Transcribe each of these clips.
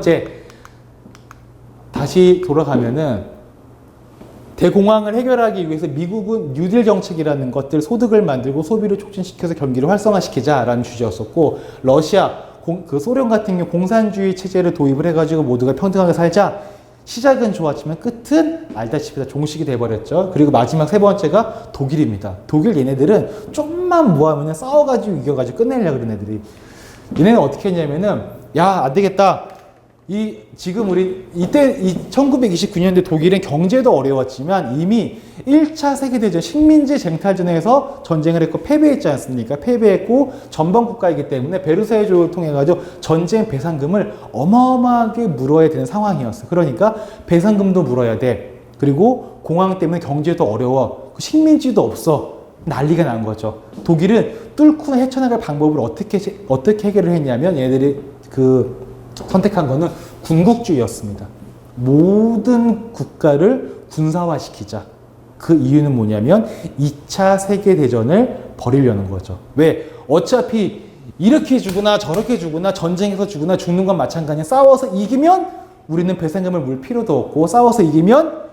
번째 다시 돌아가면은 대공황을 해결하기 위해서 미국은 뉴딜 정책이라는 것들 소득을 만들고 소비를 촉진시켜서 경기를 활성화시키자라는 주제였었고 러시아 공- 그 소련 같은 경우 공산주의 체제를 도입을 해가지고 모두가 평등하게 살자 시작은 좋았지만 끝은 알다시피 다 종식이 돼버렸죠. 그리고 마지막 세 번째가 독일입니다. 독일 얘네들은 좀만 모하면 싸워가지고 이겨가지고 끝내려고 그런 애들이 얘네는 어떻게 했냐면은 야 안 되겠다. 이 지금 우리 이때 이 1929년대 독일은 경제도 어려웠지만 이미 1차 세계 대전 식민지 쟁탈전에서 전쟁을 했고 패배했지 않습니까? 패배했고 전범 국가이기 때문에 베르사유 조를 통해 가지고 전쟁 배상금을 어마어마하게 물어야 되는 상황이었어. 그러니까 배상금도 물어야 돼. 그리고 공황 때문에 경제도 어려워. 식민지도 없어. 난리가 난 거죠. 독일은 뚫고 헤쳐나갈 방법을 어떻게 어떻게 해결을 했냐면 얘들이 그 선택한 거는 군국주의였습니다. 모든 국가를 군사화시키자. 그 이유는 뭐냐면 2차 세계대전을 벌이려는 거죠. 왜? 어차피 이렇게 죽으나 저렇게 죽으나 전쟁에서 죽으나 죽는 건 마찬가지야. 싸워서 이기면 우리는 배상금을 물 필요도 없고 싸워서 이기면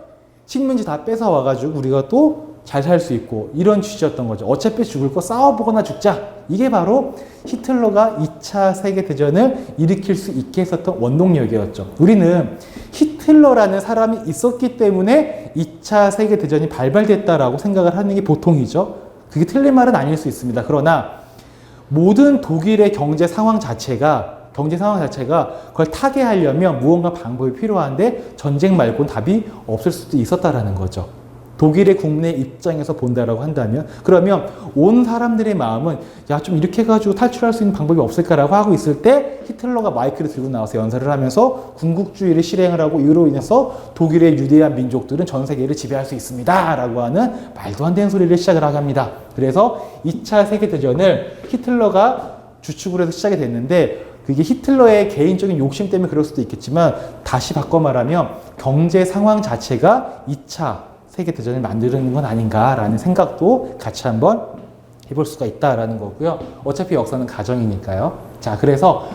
식민지 다 뺏어 와가지고 우리가 또 잘 살 수 있고 이런 취지였던 거죠. 어차피 죽을 거 싸워보거나 죽자. 이게 바로 히틀러가 2차 세계대전을 일으킬 수 있게 했었던 원동력이었죠. 우리는 히틀러라는 사람이 있었기 때문에 2차 세계대전이 발발됐다라고 생각을 하는 게 보통이죠. 그게 틀린 말은 아닐 수 있습니다. 그러나 모든 독일의 경제 상황 자체가 경제 상황 자체가 그걸 타개하려면 무언가 방법이 필요한데 전쟁 말고는 답이 없을 수도 있었다라는 거죠. 독일의 국내 입장에서 본다라고 한다면 그러면 온 사람들의 마음은 야 좀 이렇게 해가지고 탈출할 수 있는 방법이 없을까라고 하고 있을 때 히틀러가 마이크를 들고 나와서 연설을 하면서 군국주의를 실행을 하고 이로 인해서 독일의 유대한 민족들은 전 세계를 지배할 수 있습니다라고 하는 말도 안 되는 소리를 시작을 하게 합니다. 그래서 2차 세계대전을 히틀러가 주축으로 해서 시작이 됐는데 그게 히틀러의 개인적인 욕심 때문에 그럴 수도 있겠지만 다시 바꿔 말하면 경제 상황 자체가 2차 세계 대전을 만드는 건 아닌가라는 생각도 같이 한번 해볼 수가 있다라는 거고요. 어차피 역사는 가정이니까요. 자, 그래서